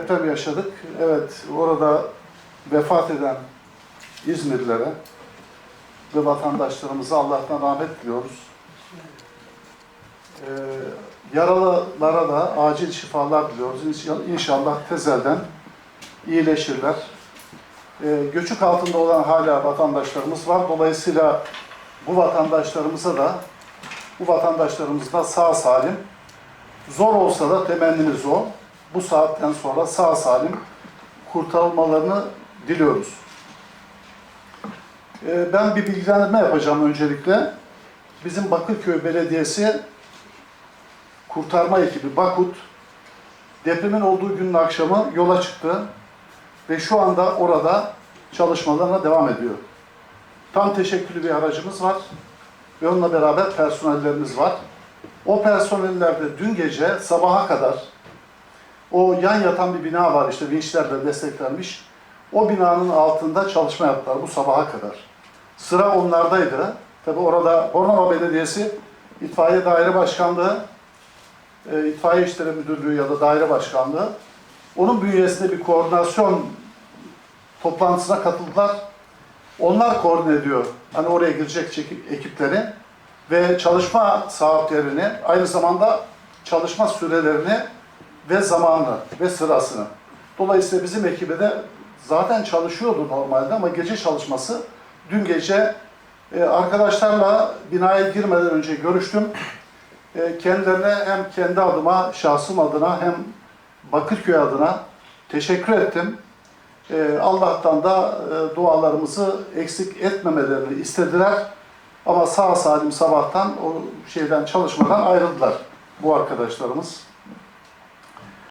Deprem yaşadık. Evet, orada vefat eden İzmirlilere ve vatandaşlarımıza Allah'tan rahmet diliyoruz. Ee, yaralılara da acil şifalar diliyoruz. İnşallah, tezelden iyileşirler. Ee, göçük altında olan hala vatandaşlarımız var. Dolayısıyla bu vatandaşlarımıza da bu vatandaşlarımız da sağ salim zor olsa da temennimiz o. Bu saatten sonra sağ salim kurtarılmalarını diliyoruz. Ee, Ben bir bilgilendirme yapacağım öncelikle. Bizim Bakırköy Belediyesi kurtarma ekibi Bakut depremin olduğu günün akşamı yola çıktı ve şu anda orada çalışmalarına devam ediyor. Tam teşekküllü bir aracımız var ve onunla beraber personellerimiz var. O personeller de dün gece sabaha kadar o yan yatan bir bina var işte vinçlerle desteklenmiş. O binanın altında çalışma yaptılar bu sabaha kadar. Sıra onlardaydı. Tabi orada Bornova Belediyesi İtfaiye Daire Başkanlığı, e, İtfaiye İşleri Müdürlüğü ya da Daire Başkanlığı onun bünyesinde bir koordinasyon toplantısına katıldılar. Onlar koordine ediyor. Hani oraya girecek ekipleri ve çalışma saatlerini, aynı zamanda çalışma sürelerini ve zamanını ve sırasını. Dolayısıyla bizim ekibe de zaten çalışıyordu normalde ama gece çalışması dün gece e, arkadaşlarla binaya girmeden önce görüştüm. E, kendilerine hem kendi adıma, şahsım adına hem Bakırköy adına teşekkür ettim. E, Allah'tan da e, dualarımızı eksik etmemelerini istediler. Ama sağ salim sabahtan o şeyden çalışmadan ayrıldılar bu arkadaşlarımız.